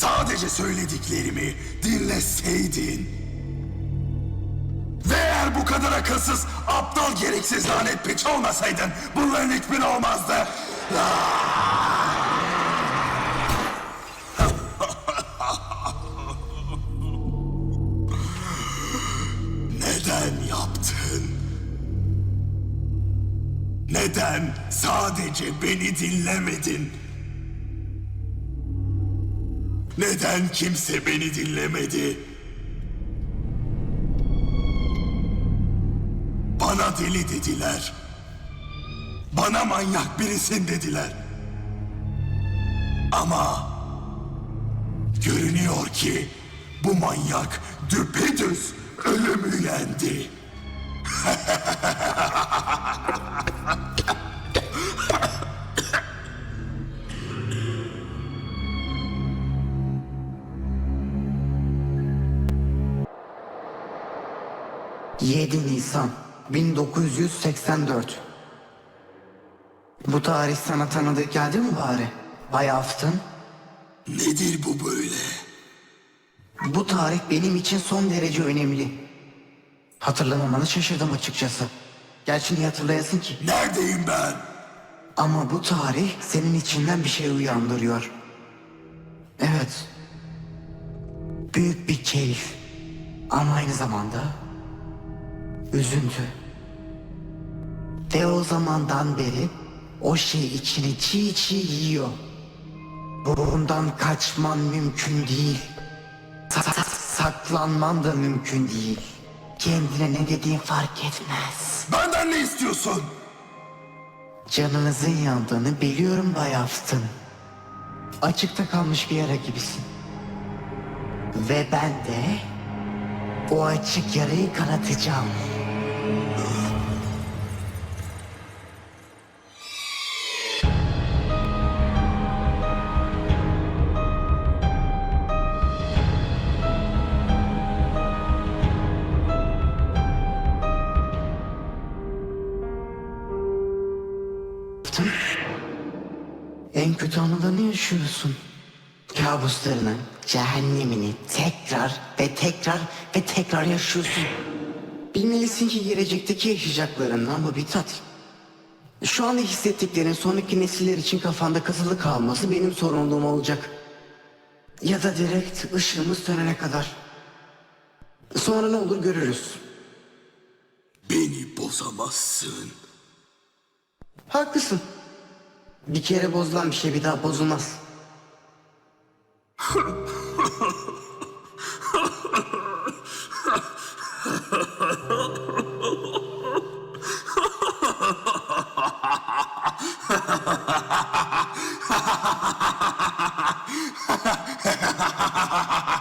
Sadece söylediklerimi dinleseydin. Ve eğer bu kadar akılsız, aptal, gereksiz lanet piç olmasaydın bunların hiçbiri olmazdı. Neden yaptın? Neden sadece beni dinlemedin? Neden kimse beni dinlemedi? Bana deli dediler. Bana manyak birisin dediler. Ama görünüyor ki bu manyak düpedüz ölümü yendi. ...7 Nisan 1984 Bu tarih sana tanıdık geldi mi bari? Bay Afton Nedir bu böyle? Bu tarih benim için son derece önemli Hatırlamamana şaşırdım açıkçası Gerçi niye hatırlayasın ki? Neredeyim ben? Ama bu tarih senin içinden bir şey uyandırıyor Evet Büyük bir keyif Ama aynı zamanda Üzüntü Ve o zamandan beri O şey içini çiğ çiğ yiyor Bundan kaçman mümkün değil Sa- sa- Saklanman da mümkün değil Kendine ne dediğin fark etmez Benden ne istiyorsun? Canınızın yandığını biliyorum Bay Afton. Açıkta kalmış bir yara gibisin. Ve ben de o açık yarayı kanatacağım. En kötü anıda ne yaşıyorsun? Kabuslarını, cehennemini tekrar ve tekrar ve tekrar yaşıyorsun. Bilmelisin ki gelecekteki yaşayacaklarından bu bir tat. Şu anda hissettiklerin sonraki nesiller için kafanda kazılı kalması benim sorumluluğum olacak. Ya da direkt ışığımız sönene kadar. Sonra ne olur görürüz. Beni bozamazsın. Haklısın. Bir kere bozulan bir şey bir daha bozulmaz.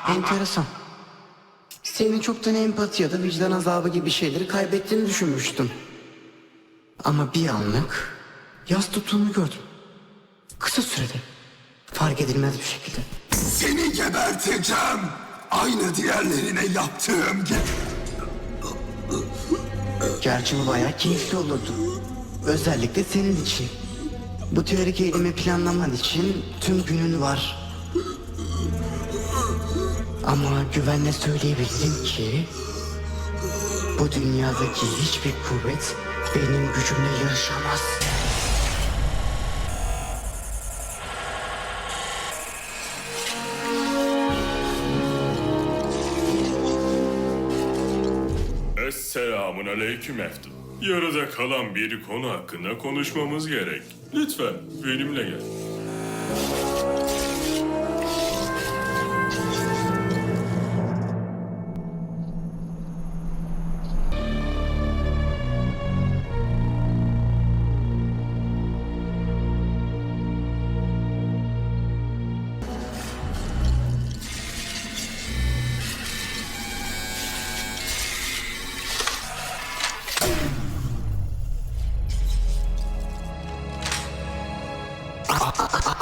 Enteresan. Senin çoktan empati ya da vicdan azabı gibi şeyleri kaybettiğini düşünmüştüm. Ama bir anlık yaz tuttuğunu gördüm. Kısa sürede. Fark edilmez bir şekilde. Seni geberteceğim. Aynı diğerlerine yaptığım gibi. Gerçi bu bayağı keyifli olurdu. Özellikle senin için. Bu teorik eylemi planlaman için tüm günün var. Ama güvenle söyleyebilirim ki... ...bu dünyadaki hiçbir kuvvet benim gücümle yarışamaz. Esselamun aleyküm Eftim. Yarıda kalan bir konu hakkında konuşmamız gerek. Lütfen benimle gel.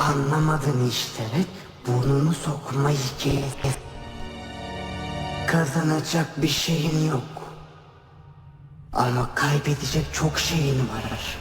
Anlamadın işte. Burnunu sokmayı kes. Kazanacak bir şeyin yok. Ama kaybedecek çok şeyin var.